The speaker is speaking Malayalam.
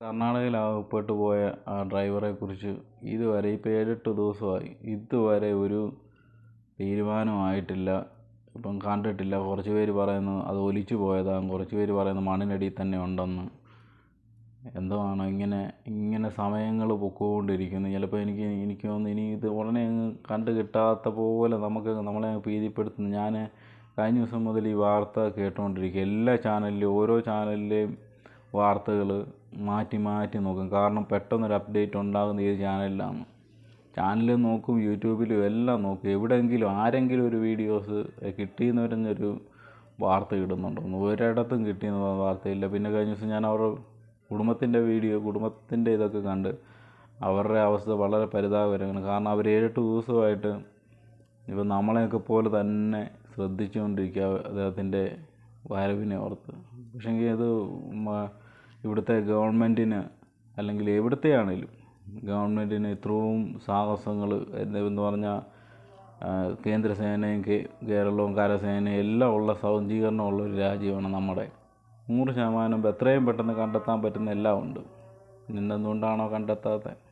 കർണാടകയിൽ അകപ്പെട്ടു പോയ ആ ഡ്രൈവറെ കുറിച്ച് ഇതുവരെ ഇപ്പോൾ ഏഴെട്ട് ദിവസമായി. ഇതുവരെ ഒരു തീരുമാനമായിട്ടില്ല ഇപ്പം കണ്ടിട്ടില്ല. കുറച്ച് പേര് പറയുന്നു അത് ഒലിച്ചു പോയതാണ് കുറച്ച് പേര് പറയുന്നു മണ്ണിനടിയിൽ തന്നെ ഉണ്ടെന്ന്. എന്തോ ആണോ ഇങ്ങനെ ഇങ്ങനെ സമയങ്ങൾ പൊക്കോണ്ടിരിക്കുന്നു. ചിലപ്പോൾ എനിക്ക് എനിക്ക് തോന്നുന്നു ഇനി ഇത് ഉടനെ അങ്ങ് കണ്ട് കിട്ടാത്ത പോലെ നമുക്ക് നമ്മളെ അങ്ങ് ഞാൻ കഴിഞ്ഞ ദിവസം മുതൽ ഈ വാർത്ത കേട്ടുകൊണ്ടിരിക്കുക എല്ലാ ചാനലിലും ഓരോ ചാനലിലെയും വാർത്തകൾ മാറ്റി മാറ്റി നോക്കും. കാരണം പെട്ടെന്നൊരു അപ്ഡേറ്റ് ഉണ്ടാകുന്ന ഈ ചാനലിലാണ്. ചാനൽ നോക്കും യൂട്യൂബിലും എല്ലാം നോക്കും. എവിടെയെങ്കിലും ആരെങ്കിലും ഒരു വീഡിയോസ് കിട്ടിയെന്ന് പറഞ്ഞൊരു വാർത്ത ഇടുന്നുണ്ടോ ഒരിടത്തും കിട്ടിയെന്ന് വാർത്തയില്ല. പിന്നെ കഴിഞ്ഞ ദിവസം ഞാൻ അവരുടെ കുടുംബത്തിന്റെ വീഡിയോ കുടുംബത്തിന്റെ ഇതൊക്കെ കണ്ട് അവരുടെ അവസ്ഥ വളരെ പരിതാപകരമാണ്. കാരണം അവർ ഏഴെട്ട് ദിവസമായിട്ട് ഇപ്പം നമ്മളെയൊക്കെ പോലെ തന്നെ ശ്രദ്ധിച്ചുകൊണ്ടിരിക്കുക അദ്ദേഹത്തിന്റെ വരവിനെ ഓർത്ത് പക്ഷേങ്കിൽ അത് ഇവിടുത്തെ ഗവൺമെന്റിന് അല്ലെങ്കിൽ എവിടുത്തെ ആണെങ്കിലും ഗവൺമെന്റിന് ഇത്രയും സാഹസങ്ങൾ എന്ന് പറഞ്ഞാൽ കേന്ദ്രസേനയും കേരളവും കരസേനയും എല്ലാം ഉള്ള സജ്ജീകരണമുള്ള ഒരു രാജ്യമാണ് നമ്മുടെ. നൂറ് ശതമാനം എത്രയും പെട്ടെന്ന് കണ്ടെത്താൻ പറ്റുന്ന എല്ലാം ഉണ്ട്. പിന്നെന്തുകൊണ്ടാണോ കണ്ടെത്താത്തത്